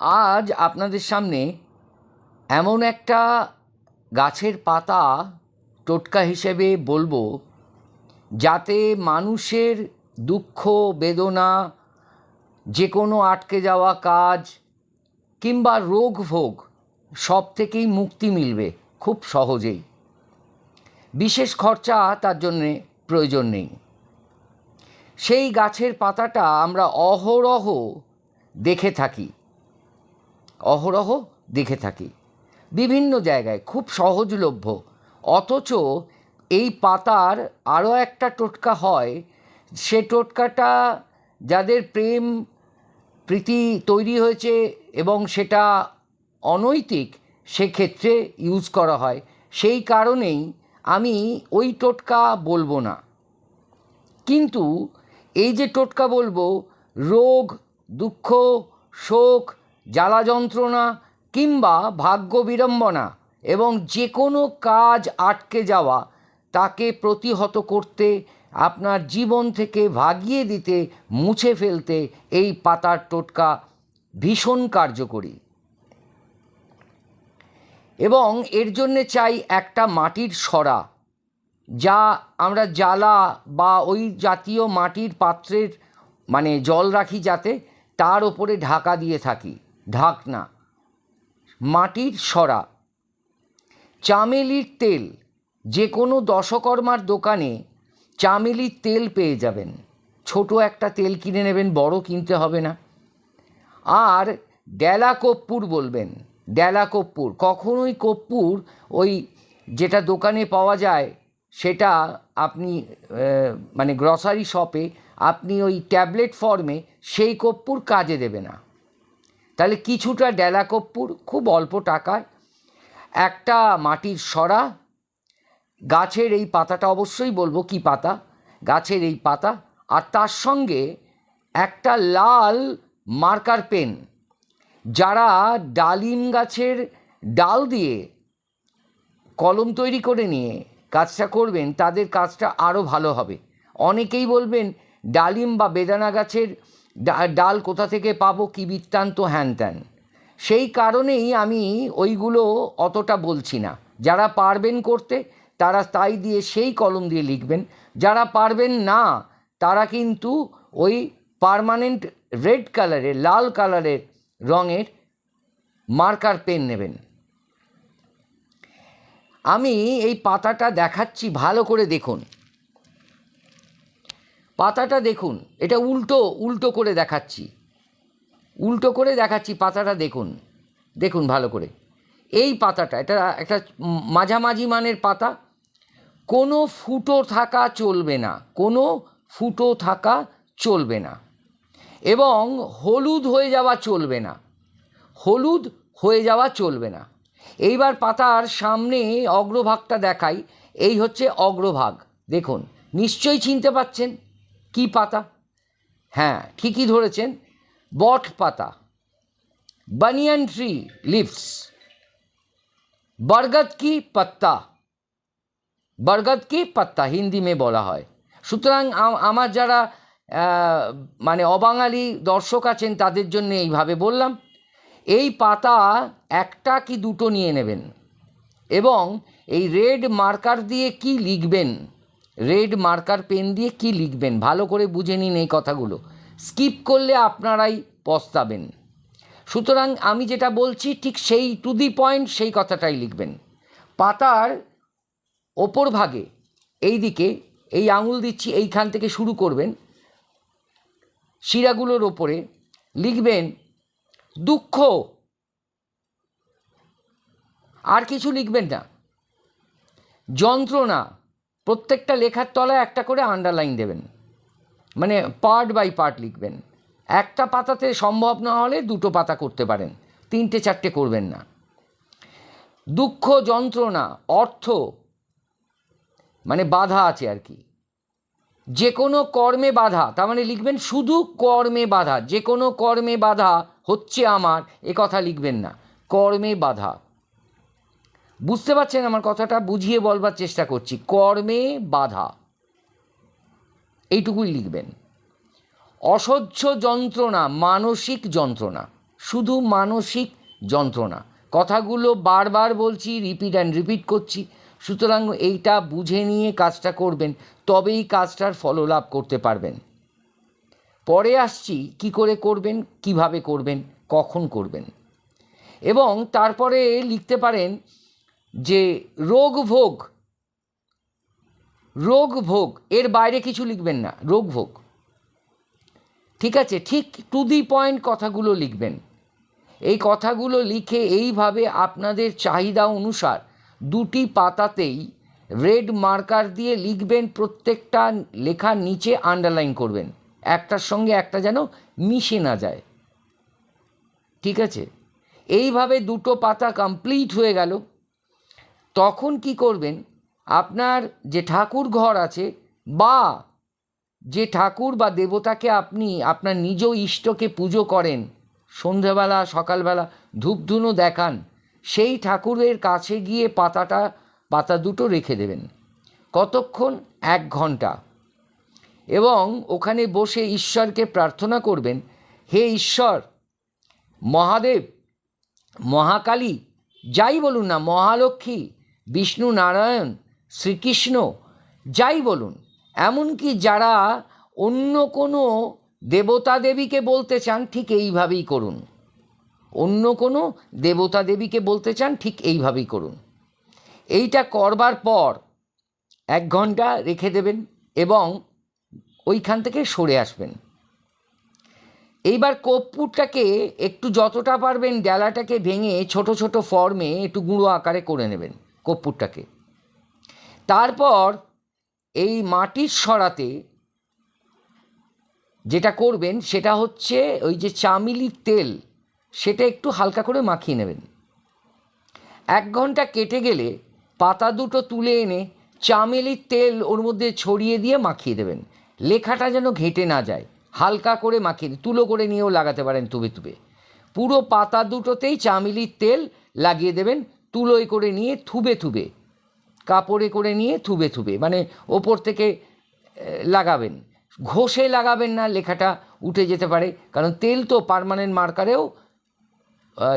আজ আপনাদের সামনে এমন একটা গাছের পাতা টোটকা হিসেবে বলব, যাতে মানুষের দুঃখ, বেদনা যে কোনো আটকে যাওয়া কাজ কিংবা রোগ ভোগ সব থেকেই মুক্তি মিলবে খুব সহজেই। বিশেষ খরচা তার জন্যে প্রয়োজন নেই। সেই গাছের পাতাটা আমরা অহরহ দেখে থাকি। অহরহ দেখে থাকি। বিভিন্ন জায়গায় খুব সহজলভ্য। অথচ এই পাতার আরও একটা টোটকা হয়। সে টোটকাটা যাদের প্রেম প্রীতি তৈরি হয়েছে এবং সেটা অনৈতিক, সেক্ষেত্রে ইউজ করা হয়। সেই কারণেই আমি ওই টোটকা বলব না। কিন্তু এই যে টোটকা বলব, রোগ, দুঃখ, শোক জ্বালা যন্ত্রণা কিংবা ভাগ্য বিড়ম্বনা এবং যে কোনো কাজ আটকে যাওয়া, তাকে প্রতিহত করতে, আপনার জীবন থেকে ভাগিয়ে দিতে, মুছে ফেলতে এই পাতার টোটকা ভীষণ কার্যকরী। এবং এর জন্যে চাই একটা মাটির সরা, যা আমরা জ্বালা বা ওই জাতীয় মাটির পাত্রের মানে জল রাখি যাতে, তার ওপরে ঢাকা দিয়ে থাকি। ঢাকনা, মাটির সরা, চামেলির তেল, যে কোনো দশকর্মার দোকানে চামেলির তেল পেয়ে যাবেন। ছোট একটা তেল কিনে নেবেন, বড় কিনতে হবে না। আর ডেলা কর্পূর বলবেন, ডেলা কর্পূর কখনোই কর্পূর ওই যেটা দোকানে পাওয়া যায়, সেটা আপনি মানে গ্রসারি শপে আপনি ওই ট্যাবলেট ফর্মে সেই কর্পূর কাজে দেবে না। তাহলে কিছুটা ডেলা কর্পূর খুব অল্প টাকায়। একটা মাটির সরা গাছের এই পাতাটা অবশ্যই বলব কি পাতা? গাছের এই পাতা। আর তার সঙ্গে একটা লাল মার্কার পেন। যারা ডালিম গাছের ডাল দিয়ে কলম তৈরি করে নিয়ে কাজটা করবেন, তাদের কাজটা আরও ভালো হবে। অনেকেই বলবেন, ডালিম বা বেদানা গাছের ডাল কোথা থেকে পাবো কি বৃত্তান্ত হ্যান ত্যান। সেই কারণেই আমি ওইগুলো অতটা বলছি না। যারা পারবেন করতে, তারা তাই দিয়ে সেই কলম দিয়ে লিখবেন। যারা পারবেন না, তারা কিন্তু ওই পার্মানেন্ট রেড কালারের, লাল কালারের রঙের মার্কার পেন নেবেন। আমি এই পাতাটা দেখাচ্ছি, ভালো করে দেখুন। পাতাটা দেখুন, এটা উল্টো উল্টো করে দেখাচ্ছি। উল্টো করে দেখাচ্ছি পাতাটা দেখুন দেখুন ভালো করে। এই পাতাটা, এটা একটা মাঝামাঝি মানের পাতা, কোনো ফুটো থাকা চলবে না, কোনো ফুটো থাকা চলবে না। এবং হলুদ হয়ে যাওয়া চলবে না, হলুদ হয়ে যাওয়া চলবে না। এইবার পাতার সামনে অগ্রভাগটা দেখাই, এই হচ্ছে অগ্রভাগ, দেখুন, নিশ্চয়ই চিনতে পাচ্ছেন? কি পাতা? হ্যাঁ ঠিকই ধরেছেন, বট পাতা, বানিয়ান ট্রি লিভস, বরগদ কি পাত্তা? বরগদ কি পাত্তা হিন্দি মে বলা হয়। সুতরাং আমার যারা মানে অবাঙালি দর্শক আছেন, তাদের জন্য এইভাবে বললাম, এই পাতা একটা কি দুটো নিয়ে নেবেন? এবং এই রেড মার্কার দিয়ে কি লিখবেন? রেড মার্কার পেন দিয়ে কি লিখবেন? ভালো করে বুঝে নিন এই কথাগুলো। স্কিপ করলে আপনারাই পস্তাবেন। সুতরাং আমি যেটা বলছি, ঠিক সেই টু দি পয়েন্ট সেই কথাটাই লিখবেন। পাতার ওপর ভাগে এই দিকে এই আঙুল দিচ্ছি, এইখান থেকে শুরু করবেন। শিরাগুলোর ওপরে লিখবেন, দুঃখ। আর কিছু লিখবেন না। যন্ত্রণা। প্রত্যেকটা লেখার তলায় একটা করে আন্ডারলাইন দেবেন। মানে পার্ট বাই পার্ট লিখবেন। একটা পাতাতে সম্ভব না হলে দুটো পাতা করতে পারেন। তিনটে চারটে করবেন না। দুঃখ, যন্ত্রণা, অর্থ মানে বাধা আছে আর কি। যে কোনো কর্মে বাধা, তার মানে লিখবেন শুধু কর্মে বাধা। যে কোনো কর্মে বাধা হচ্ছে আমার, এ কথা লিখবেন না। কর্মে বাধা। বুঝতে পারছেন আমার কথাটা? বুঝিয়ে বলবার চেষ্টা করছি। কর্মে বাধা। এইটুকুই লিখবেন। অসহ্য যন্ত্রণা, মানসিক যন্ত্রণা। শুধু মানসিক যন্ত্রণা। কথাগুলো বারবার বলছি রিপিট অ্যান্ড রিপিট করছি। সুতরাং এইটা বুঝে নিয়ে কাজটা করবেন, তবেই কাজটার ফললাভ করতে পারবেন। পরে আসছি, কি করে করবেন, কীভাবে করবেন, কখন করবেন। এবং তারপরে লিখতে পারেন যে রোগ ভোগ রোগ ভোগ, এর বাইরে কিছু লিখবেন না, রোগ ভোগ। ঠিক আছে, ঠিক টু দি পয়েন্ট কথাগুলো লিখবেন। এই কথাগুলো লিখে এইভাবে আপনাদের চাহিদা অনুসার দুটি পাতাতেই রেড মার্কার দিয়ে লিখবেন, প্রত্যেকটা লেখার নিচে আন্ডারলাইন করবেন। একটার সঙ্গে একটা যেন মিশে না যায়। ঠিক আছে? এইভাবে দুটো পাতা কমপ্লিট হয়ে গেল। তখন কি করবেন? আপনার যে ঠাকুর ঘর আছে বা যে ঠাকুর বা দেবতাকে আপনি আপনার নিজ ইষ্টকে পুজো করেন, সন্ধেবেলা, সকালবেলা ধূপধুনো দেখান, সেই ঠাকুরের কাছে গিয়ে পাতাটা, পাতা দুটো রেখে দেবেন। কতক্ষণ? এক ঘণ্টা। এবং ওখানে বসে ঈশ্বরকে প্রার্থনা করবেন, হে ঈশ্বর, মহাদেব, মহাকালী, যাই বলুন না, মহালক্ষ্মী বিষ্ণু নারায়ণ, শ্রীকৃষ্ণ, যাই বলুন, এমনকি যারা অন্য কোনো দেবতা দেবীকে বলতে চান, ঠিক এইভাবেই করুন। অন্য কোনো দেবতা দেবীকে বলতে চান, ঠিক এইভাবেই করুন। এইটা করবার পর এক ঘণ্টা রেখে দেবেন এবং ওইখান থেকে সরে আসবেন। এইবার কর্পূরটাকে একটু যতটা পারবেন, ডালাটাকে ভেঙে ছোট ছোট ফর্মে একটু গুঁড়ো আকারে করে নেবেন। কর্পূরটাকে। তারপর এই মাটির সরাতে যেটা করবেন সেটা হচ্ছে ওই যে চামিলির তেল, সেটা একটু হালকা করে মাখিয়ে নেবেন। এক ঘণ্টা কেটে গেলে পাতা দুটো তুলে এনে চামেলির তেল ওর মধ্যে ছড়িয়ে দিয়ে মাখিয়ে দেবেন। লেখাটা যেন ঘেঁটে না যায়, হালকা করে মাখিয়ে তুলো করে নিয়েও লাগাতে পারেন তুবে তুবে। পুরো পাতা দুটোতেই চামেলির তেল লাগিয়ে দেবেন তুলোয় করে নিয়ে থুবে থুবে, কাপড়ে করে নিয়ে থুবে থুবে মানে ওপর থেকে লাগাবেন। ঘষে লাগাবেন না, লেখাটা উঠে যেতে পারে, কারণ তেল তো পার্মানেন্ট মার্কারেও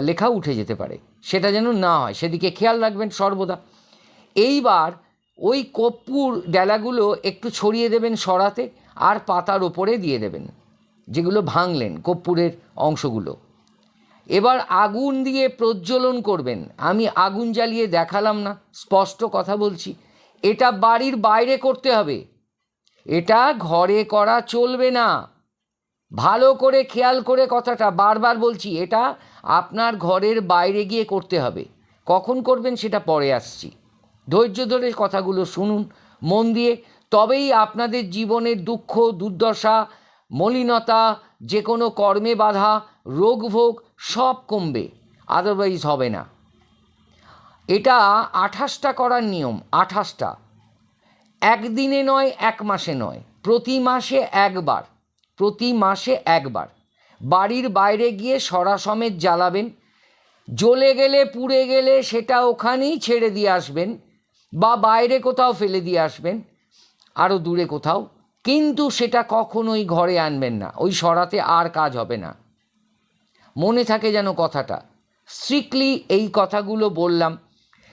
লেখা উঠে যেতে পারে। সেটা যেন না হয়, সেদিকে খেয়াল রাখবেন সর্বদা। এইবার ওই কর্পূর ডেলাগুলো একটু ছড়িয়ে দেবেন সরাতে, আর পাতার ওপরে দিয়ে দেবেন, যেগুলো ভাঙলেন কর্পূরের অংশগুলো। এবার আগুন দিয়ে প্রজ্বলন করবেন। আমি আগুন জ্বালিয়ে দেখালাম না, স্পষ্ট কথা বলছি। এটা বাড়ির বাইরে করতে হবে। এটা ঘরে করা চলবে না। ভালো করে খেয়াল করে কথাটা বারবার বলছি, এটা আপনার ঘরের বাইরে গিয়ে করতে হবে। কখন করবেন সেটা পরে আসছি। ধৈর্য ধরে কথাগুলো শুনুন, মন দিয়ে। তবেই আপনাদের জীবনের দুঃখ, দুর্দশা, মলিনতা যে কোনো কর্মে বাধা রোগভোগ সব কমবে আদারওয়াইজ হবে না। এটা আঠাশটা করার নিয়ম, আঠাশটা। একদিনে নয়, এক মাসে নয়, প্রতি মাসে একবার, প্রতি মাসে একবার। বাড়ির বাইরে গিয়ে সরা সমেত জ্বালাবেন, জ্বলে গেলে পুড়ে গেলে সেটা ওখানেই ছেড়ে দিয়ে আসবেন, বা বাইরে কোথাও ফেলে দিয়ে আসবেন আরও দূরে কোথাও। কিন্তু সেটা কখনোই ঘরে আনবেন না, ওই সরাতে আর কাজ হবে না। মনে থাকে যেন কথাটা। স্ট্রিক্টলি এই কথাগুলো বললাম।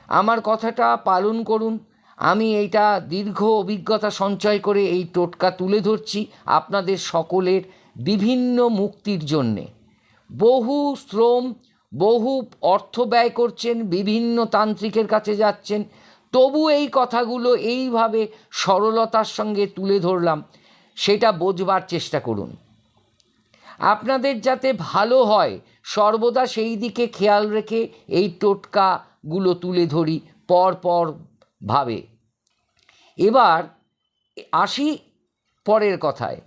আমার কথাটা পালন করুন। আমি এইটা দীর্ঘ অভিজ্ঞতা সঞ্চয় করে এই টোটকা তুলে ধরছি আপনাদের সকলের বিভিন্ন মুক্তির জন্যে। বহু শ্রম, বহু অর্থ ব্যয় করছেন, বিভিন্ন তান্ত্রিকের কাছে যাচ্ছেন। তবু এই কথাগুলো এইভাবে সরলতার সঙ্গে তুলে ধরলাম। সেটা বোঝবার চেষ্টা করুন। আপনাদের যাতে ভালো হয়, সর্বদা সেই দিকে খেয়াল রেখে এই টোটকাগুলো তুলে ধরি পর পর ভাবে। এবার আসি পরের কথায়।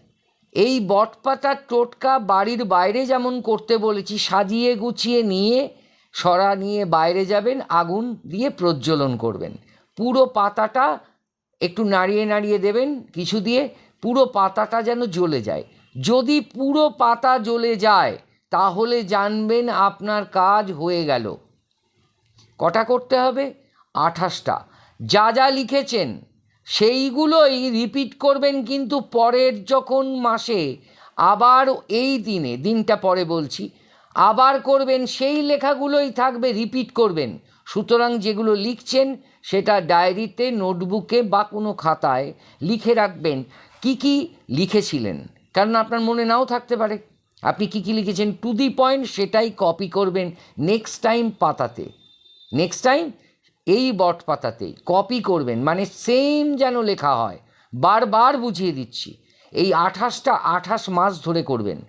এই বটপাতার টোটকা বাড়ির বাইরে যেমন করতে বলেছি, সাজিয়ে গুছিয়ে নিয়ে, সরা নিয়ে বাইরে যাবেন, আগুন দিয়ে প্রজ্বলন করবেন। পুরো পাতাটা একটু নাড়িয়ে নাড়িয়ে দেবেন, কিছু দিয়ে পুরো পাতাটা যেন জ্বলে যায়। যদি পুরো পাতা জ্বলে যায়, তাহলে জানবেন আপনার কাজ হয়ে গেল। কটা করতে হবে? আঠাশটা। যা যা লিখেছেন, সেইগুলোই রিপিট করবেন কিন্তু পরের যখন মাসে, আবার এই দিনে, দিনটা পরে বলছি, আবার করবেন, সেই লেখাগুলোই থাকবে, রিপিট করবেন। সুতরাং যেগুলো লিখছেন, সেটা ডায়েরিতে, নোটবুকে বা কোনো খাতায় লিখে রাখবেন। কি কি লিখেছিলেন? কারণ আপনার মনে নাও থাকতে পারে। আপনি কি কি লিখেছেন? টু দি পয়েন্ট সেটাই কপি করবেন নেক্সট টাইম পাতাতে। নেক্সট টাইম এই বট পাতাতেই কপি করবেন। মানে সেম যেন লেখা হয়। বারবার বুঝিয়ে দিচ্ছি। এই আঠাশটা আঠাশ মাস ধরে করবেন।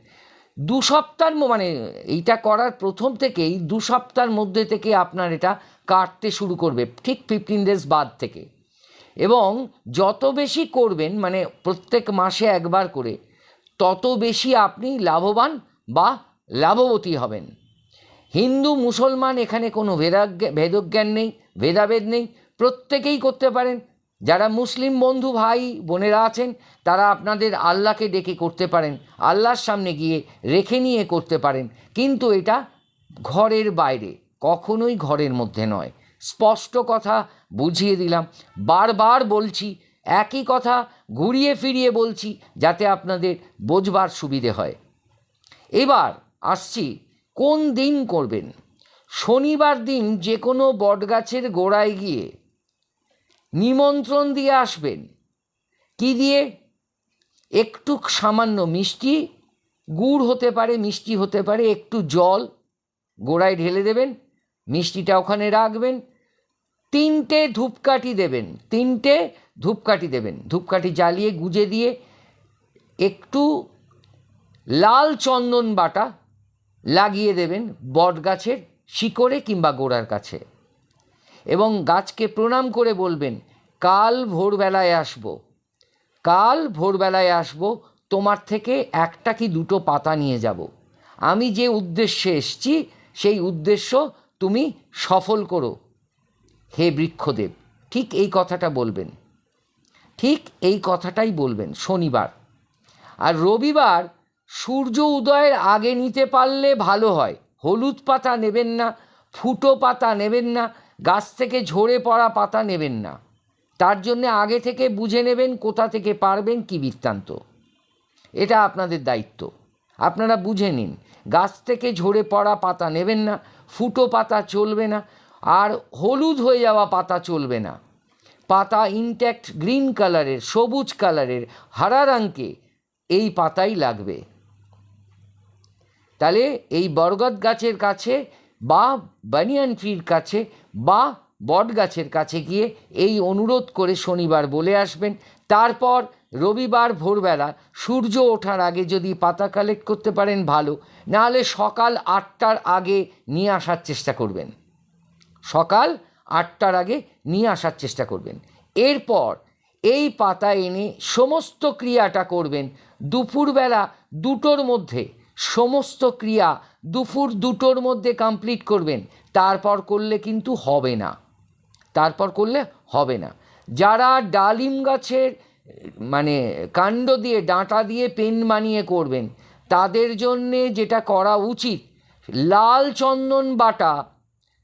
দু সপ্তাহের মানে এইটা করার প্রথম থেকেই দু সপ্তাহের মধ্যে থেকে আপনার এটা কাটতে শুরু করবে, ঠিক ফিফটিন ডেজ বাদ থেকে। এবং যত বেশি করবেন মানে প্রত্যেক মাসে একবার করে তত বেশি আপনি লাভবান বা লাভবতী হবেন। হিন্দু, মুসলমান এখানে কোনো ভেদাজ্ঞা, ভেদজ্ঞান নেই, ভেদাভেদ নেই। প্রত্যেকেই করতে পারেন। যারা মুসলিম বন্ধু, ভাই, বোনেরা আছেন, তারা আপনাদের আল্লাহকে ডেকে করতে পারেন। আল্লাহর সামনে গিয়ে রেখে নিয়ে করতে পারেন। কিন্তু এটা ঘরের বাইরে, কখনোই ঘরের মধ্যে নয়। স্পষ্ট কথা বুঝিয়ে দিলাম। বারবার বলছি একই কথা ঘুরিয়ে ফিরিয়ে বলছি যাতে আপনাদের বোঝবার সুবিধে হয়। এবার আসছি কোন দিন করবেন? শনিবার দিন যে কোনো বটগাছের গোড়ায় গিয়ে নিমন্ত্রণ দিয়ে আসবেন। কি দিয়ে? একটু সামান্য মিষ্টি, গুড় হতে পারে, মিষ্টি হতে পারে, একটু জল গোড়ায় ঢেলে দেবেন, মিষ্টিটা ওখানে রাখবেন তিনটে ধূপকাঠি দেবেন, তিনটে ধূপকাঠি দেবেন। ধূপকাঠি জ্বালিয়ে, গুজে দিয়ে একটু লাল চন্দন বাটা লাগিয়ে দেবেন বট গাছের শিকড়ে কিংবা গোড়ার কাছে। এবং গাছকে প্রণাম করে বলবেন, কাল ভোরবেলায় আসব। কাল ভোরবেলায় আসব, তোমার থেকে একটা কি দুটো পাতা নিয়ে যাব। আমি যে উদ্দেশ্যে এসছি, সেই উদ্দেশ্য তুমি সফল করো। হে বৃক্ষদেব, ঠিক এই কথাটা বলবেন। ঠিক এই কথাটাই বলবেন শনিবার। আর রবিবার সূর্য উদয়ের আগে নিতে পারলে ভালো হয়। হলুদ পাতা নেবেন না, ফুটো পাতা নেবেন না, গাছ থেকে ঝরে পড়া পাতা নেবেন না। তার জন্যে আগে থেকে বুঝে নেবেন কোথা থেকে পারবেন কি বৃত্তান্ত। এটা আপনাদের দায়িত্ব। আপনারা বুঝে নিন, গাছ থেকে ঝরে পড়া পাতা নেবেন না, ফুটো পাতা চলবে না আর হলুদ হয়ে যাওয়া পাতা চলবে না। পাতা ইনট্যাক্ট গ্রিন কালারের সবুজ কালারের হারা রঙকে এই পাতাই লাগবে। তাহলে এই বরগদ গাছের কাছে বা বানিয়ান ট্রির কাছে বা বট গাছের কাছে গিয়ে এই অনুরোধ করে শনিবার বলে আসবেন। তারপর রবিবার ভোরবেলা সূর্য ওঠার আগে যদি পাতা কালেক্ট করতে পারেন ভালো, নাহলে সকাল আটটার আগে নিয়ে আসার চেষ্টা করবেন। সকাল আটটার আগে নিয়ে আসার চেষ্টা করবেন। এরপর এই পাতা এনে সমস্ত ক্রিয়াটা করবেন। দুপুরবেলা দুটোর মধ্যে সমস্ত ক্রিয়া দুপুর দুটোর মধ্যে কমপ্লিট করবেন। তারপর করলে কিন্তু হবে না। তারপর করলে হবে না। যারা ডালিম গাছের মানে কাণ্ড দিয়ে, ডাঁটা দিয়ে পেন বানিয়ে করবেন, তাদের জন্যে যেটা করা উচিত, লাল চন্দন বাটা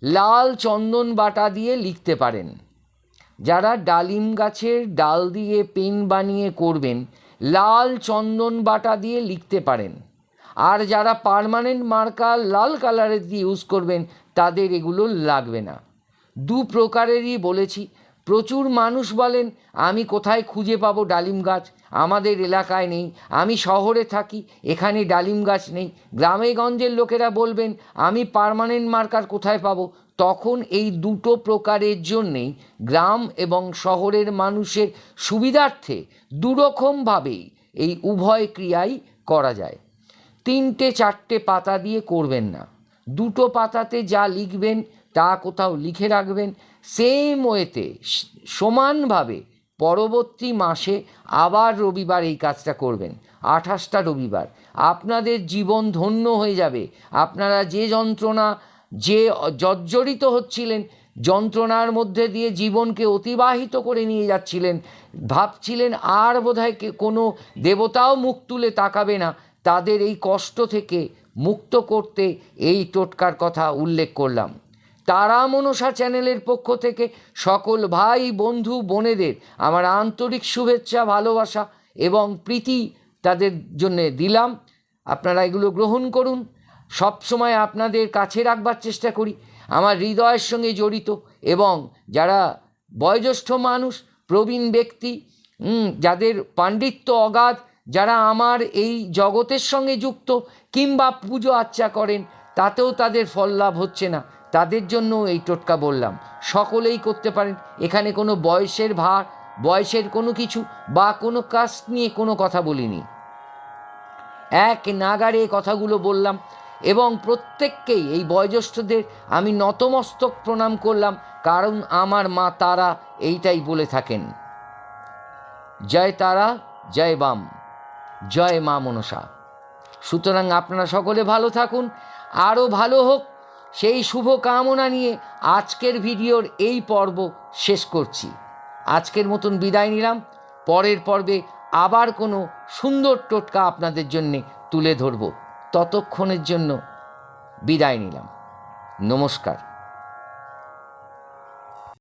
লাল চন্দন বাটা দিয়ে লিখতে পারেন। যারা ডালিম গাছের ডাল দিয়ে পেন বানিয়ে করবেন, লাল চন্দন বাটা দিয়ে লিখতে পারেন। আর যারা পার্মানেন্ট মার্কার লাল কালারের দিয়ে ইউজ করবেন, তাদের এগুলো লাগবে না। দু প্রকারেরই বলেছি। প্রচুর মানুষ বলেন, আমি কোথায় খুঁজে পাবো ডালিম গাছ? আমাদের এলাকায় নেই, আমি শহরে থাকি, এখানে ডালিম গাছ নেই। গ্রামে গঞ্জের লোকেরা বলবেন, আমি পার্মানেন্ট মার্কার কোথায় পাবো? তখন এই দুটো প্রকারের জন্যেই গ্রাম এবং শহরের মানুষের সুবিধার্থে দুরকমভাবেই এই উভয় ক্রিয়াই করা যায়। তিনটে চারটে পাতা দিয়ে করবেন না। দুটো পাতাতে যা লিখবেন, তা কোথাও লিখে রাখবেন। সেম ওয়েতে সমানভাবে পরবর্তী মাসে আবার রবিবার এই কাজটা করবেন। আঠাশটা রবিবার। আপনাদের জীবন ধন্য হয়ে যাবে। আপনারা যে যন্ত্রণা, যে জর্জরিত হচ্ছিলেন, যন্ত্রণার মধ্যে দিয়ে জীবনকে অতিবাহিত করে নিয়ে যাচ্ছিলেন, ভাবছিলেন আর বোধহয় কোনো দেবতাও মুখ তুলে তাকাবে না, তাদের এই কষ্ট থেকে মুক্ত করতে এই টোটকার কথা উল্লেখ করলাম। তারা মনসা চ্যানেলের পক্ষ থেকে সকল ভাই, বন্ধু, বোনেদের আমার আন্তরিক শুভেচ্ছা, ভালোবাসা এবং প্রীতি তাদের জন্যে দিলাম। আপনারা এগুলো গ্রহণ করুন। সবসময় আপনাদের কাছে রাখবার চেষ্টা করি। আমার হৃদয়ের সঙ্গে জড়িত এবং যারা বয়োজ্যেষ্ঠ মানুষ, প্রবীণ ব্যক্তি যাদের পাণ্ডিত্য অগাধ, যারা আমার এই জগতের সঙ্গে যুক্ত কিংবা পুজো আচ্চা করেন, তাতেও তাদের ফল লাভ হচ্ছে না। তাদের জন্য এই টোটকা বললাম। সকলেই করতে পারেন। এখানে কোনো বয়সের ভার, বয়সের কোনো কিছু বা কোনো কাস্ট নিয়ে কোনো কথা বলিনি। এক নাগারে কথাগুলো বললাম এবং প্রত্যেককেই এই বয়োজ্যেষ্ঠদের আমি নতমস্তক প্রণাম করলাম, কারণ আমার মা তারা এইটাই বলে থাকেন। জয় তারা, জয় বাম, জয় মা মনসা। সুতরাং আপনারা সকলে ভালো থাকুন। আরও ভালো হোক সেই শুভ কামনা নিয়ে আজকের ভিডিওর এই পর্ব শেষ করছি। আজকের মতন বিদায় নিলাম। পরের পর্বে আবার কোনো সুন্দর টোটকা আপনাদের জন্যে তুলে ধরব। ততক্ষণের জন্য বিদায় নিলাম। নমস্কার।